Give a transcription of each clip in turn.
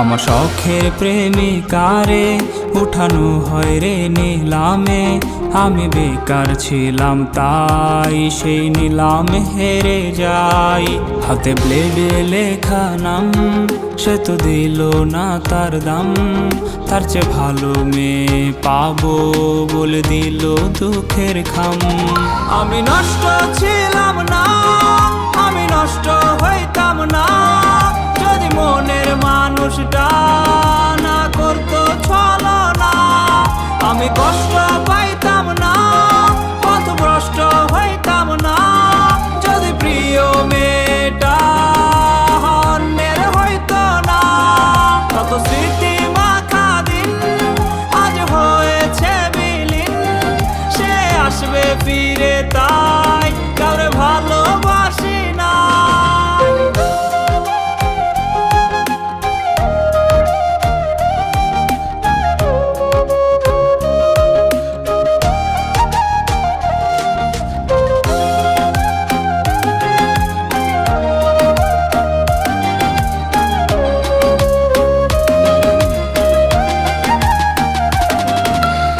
আমার শখের প্রেমিকারে উঠানো হয় রে নিলামে। আমি বেকার ছিলাম, তাই সেই নিলাম হেরে যাই। হাতে ব্লেডে লেখা নাম, সে তো দিল না তার দাম। তার চেয়ে ভালো মেয়ে পাবো বলে দিল দুঃখের খাম। আমি নষ্ট ছিলাম না, আমি নষ্ট হইতাম না। মানুষটা না করতো আমি কষ্ট পাইতাম না, পথভ্রষ্ট হইতাম না। যদি প্রিয় মেয়েটা না আজ হয়েছে সে আসবে ফিরে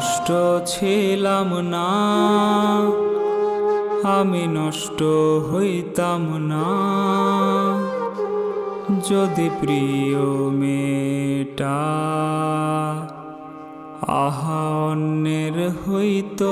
নষ্ট ছিলাম না আমি নষ্ট হইতাম না। যদি প্রিয় মেয়েটা আহা অন্যের হইত